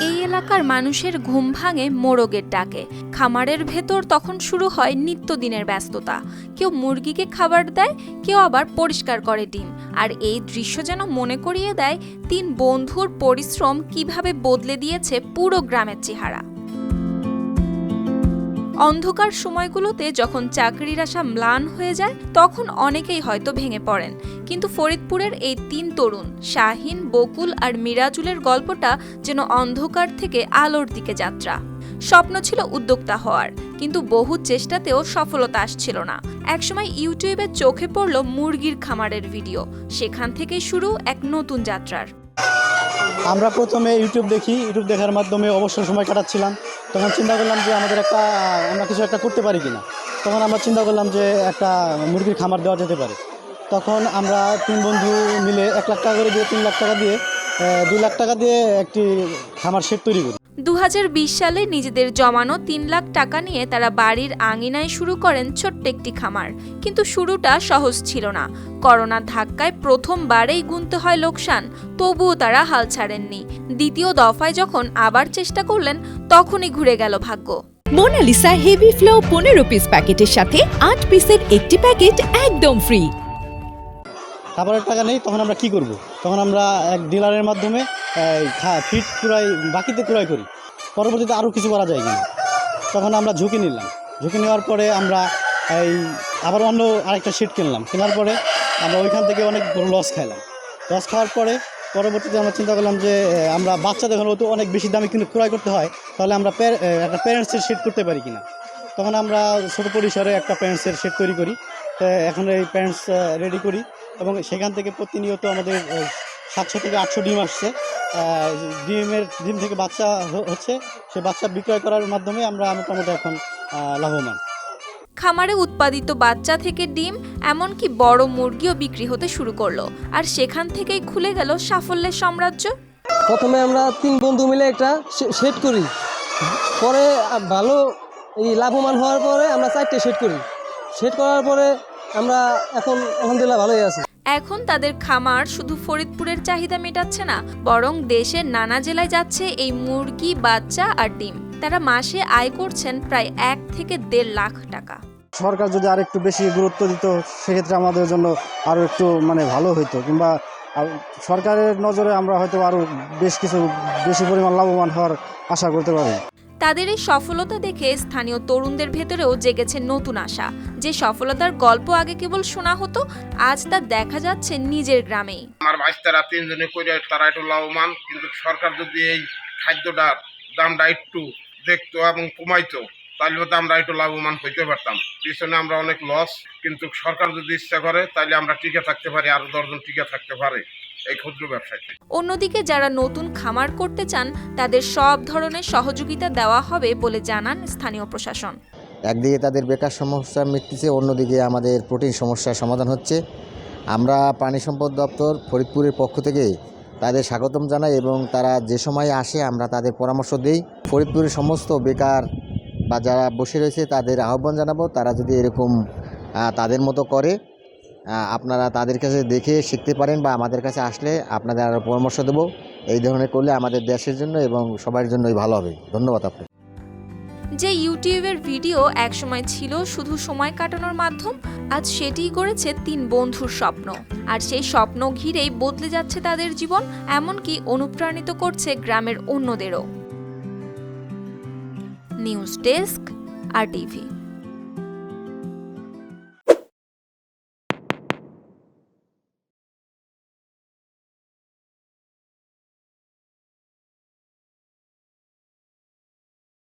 এই এলাকার মানুষের ঘুম ভাঙে মোরগের ডাকে। খামারের ভেতর তখন শুরু হয় নিত্যদিনের ব্যস্ততা। কেউ মুরগিকে খাবার দেয়, কেউ আবার পরিষ্কার করে ডিম। আর এই দৃশ্য যেন মনে করিয়ে দেয় তিন বন্ধুর পরিশ্রম কীভাবে বদলে দিয়েছে পুরো গ্রামের চেহারা। অন্ধকার সময়গুলোতে যখন চাকরির আশা ম্লান হয়ে যায়, তখন অনেকেই হয়তো ভেঙে পড়েন। কিন্তু ফরিদপুরের এই তিন তরুণ, শাহিন, বকুল আর মিরাজুলের গল্পটা যেন অন্ধকার থেকে আলোর দিকে যাত্রা। স্বপ্ন ছিল উদ্যোক্তা হওয়ার, কিন্তু বহু চেষ্টাতেও সফলতা আসছিল না। একসময় ইউটিউবে চোখে পড়ল মুরগির খামারের ভিডিও। সেখান থেকেই শুরু এক নতুন যাত্রার। আমরা প্রথমে ইউটিউব দেখি ইউটিউব দেখার মাধ্যমে অবসর সময় কাটাচ্ছিলাম। তখন চিন্তা করলাম যে আমাদের একটা আমরা কিছু একটা করতে পারি কিনা। তখন আমরা চিন্তা করলাম যে একটা মুরগির খামার দেওয়া যেতে পারে। তখন আমরা তিন বন্ধু মিলে এক লাখ টাকা করে দিয়ে, তিন লাখ টাকা দিয়ে দুই লাখ টাকা দিয়ে একটি খামার সেট তৈরি করি। দু হাজার বিশ সালে নিজেদের জমানো তিন লাখ টাকা নিয়ে তারা বাড়ির আঙিনায় শুরু করেন ছোট্ট একটি খামার। কিন্তু শুরুটা সহজ ছিল না। করোনার ধাক্কায় প্রথমবারেই গুনতে হয় লোকসান তবুও তারা হাল ছাড়েননি। দ্বিতীয় দফায় যখন আবার চেষ্টা করলেন তখনই ঘুরে গেল ভাগ্য। মোনালিসা হেভি ফ্লো পনেরো পিস প্যাকেটের সাথে আট পিসের একটি প্যাকেট একদম ফ্রি। খাবারের টাকা নেই তখন আমরা কি করব। তখন আমরা এক ডিলারের মাধ্যমে ফিট ক্রয়, বাকিতে ক্রয় করি। পরবর্তীতে আরও কিছু করা যায় কিনা তখন আমরা ঝুঁকি নিলাম। ঝুঁকি নেওয়ার পরে আমরা এই আবার অন্য আরেকটা শিট কিনলাম। কেনার পরে আমরা ওইখান থেকে অনেক লস খাইলাম। লস খাওয়ার পরে পরবর্তীতে আমরা চিন্তা করলাম যে আমরা বাচ্চাদের হলেও তো অনেক বেশি দামে কিন্তু ক্রয় করতে হয়। তাহলে আমরা একটা প্যারেন্টসের শিট করতে পারি কিনা? তখন আমরা ছোটো পরিসরে একটা প্যারেন্টসের সেট তৈরি করি। এখন এই প্যারেন্টস রেডি করি। এবং সেখান থেকে প্রতিনিয়ত আমাদের সাতশো থেকে আটশো ডিম আসছে। ডিমের ডিম থেকে বাচ্চা হচ্ছে সে বাচ্চা বিক্রয় করার মাধ্যমে আমরা মোটামুটি এখন লাভবান। খামারে উৎপাদিত বাচ্চা থেকে ডিম এমনকি বড় মুরগিও বিক্রি হতে শুরু করল। আর সেখান থেকেই খুলে গেল সাফল্যের সাম্রাজ্য। প্রথমে আমরা তিন বন্ধু মিলে একটা শেড করি। পরে ভালো এই লাভবান হওয়ার পরে আমরা চারটে শেড করি। শেড করার পরে আমরা এখন আলহামদুলিল্লাহ ভালোই আছি। এখন তাদের খামার শুধু ফরিদপুরের চাহিদা মেটাচ্ছে না বরং দেশের নানা জেলায় যাচ্ছে এই মুরগি বাচ্চা আর ডিম। তারা মাসে আয় করছেন প্রায় এক থেকে দেড় লাখ টাকা। সরকার যদি আর একটু বেশি গুরুত্ব দিত সেক্ষেত্রে আমাদের জন্য আরও একটু মানে ভালো হতো কিংবা সরকারের নজরে আমরা হয়তো আরও বেশ কিছু বেশি পরিমাণ লাভবান হওয়ার আশা করতে পারি। তাদের এই সফলতা দেখে স্থানীয় তরুণদের ভেতরেও জেগেছে নতুন আশা। যে সফলতার গল্প আগে কেবল শোনা হতো, আজ তা দেখা যাচ্ছে নিজের গ্রামেই। আমার ভাইস্তারা তিনজনে করে তারা একটু লাভবান, কিন্তু সরকার যদি এই খাদ্যটার দামটা একটু দেখতো এবং কমাইতো তাহলে হয়তো আমরা একটু লাভবান হইতে পারতাম। পিছনে আমরা অনেক লস কিন্তু সরকার যদি ইচ্ছা করে, তাহলে আমরা টিকে থাকতে পারি, আরও দশজন টিকে থাকতে পারে। এই ক্ষুদ্র ব্যবসাতে অন্যদিকে যারা নতুন খামার করতে চান তাদের সব ধরনের সহযোগিতা দেওয়া হবে বলে জানান স্থানীয় প্রশাসন। একদিকে তাদের বেকার সমস্যা মিটতেছে অন্যদিকে আমাদের প্রোটিন সমস্যার সমাধান হচ্ছে। আমরা প্রাণী সম্পদ দপ্তর ফরিদপুরের পক্ষ থেকে তাদের স্বাগতম জানাই এবং তারা যে সময় আসে আমরা তাদের পরামর্শ দিই। ফরিদপুরের সমস্ত বেকার বা যারা বসে রয়েছে তাদের আহ্বান জানাব তারা যদি এরকম তাদের মতো করে। আপনারা তাদের কাছে দেখে শিখতে পারেন বা আমাদের কাছে আসলে আপনাদের আরও পরামর্শ দেবো। এই ধরনের করলে আমাদের দেশের জন্য এবং সবার জন্যই ভালো হবে। ধন্যবাদ আপনাকে। যে ইউটিউবের ভিডিও একসময় ছিল শুধু সময় কাটানোর মাধ্যম, আজ সেটিই করেছে তিন বন্ধুর স্বপ্ন। আর সেই স্বপ্ন ঘিরেই বদলে যাচ্ছে তাদের জীবন, এমনকি অনুপ্রাণিত করছে গ্রামের অন্যদেরও। News desk, R TV.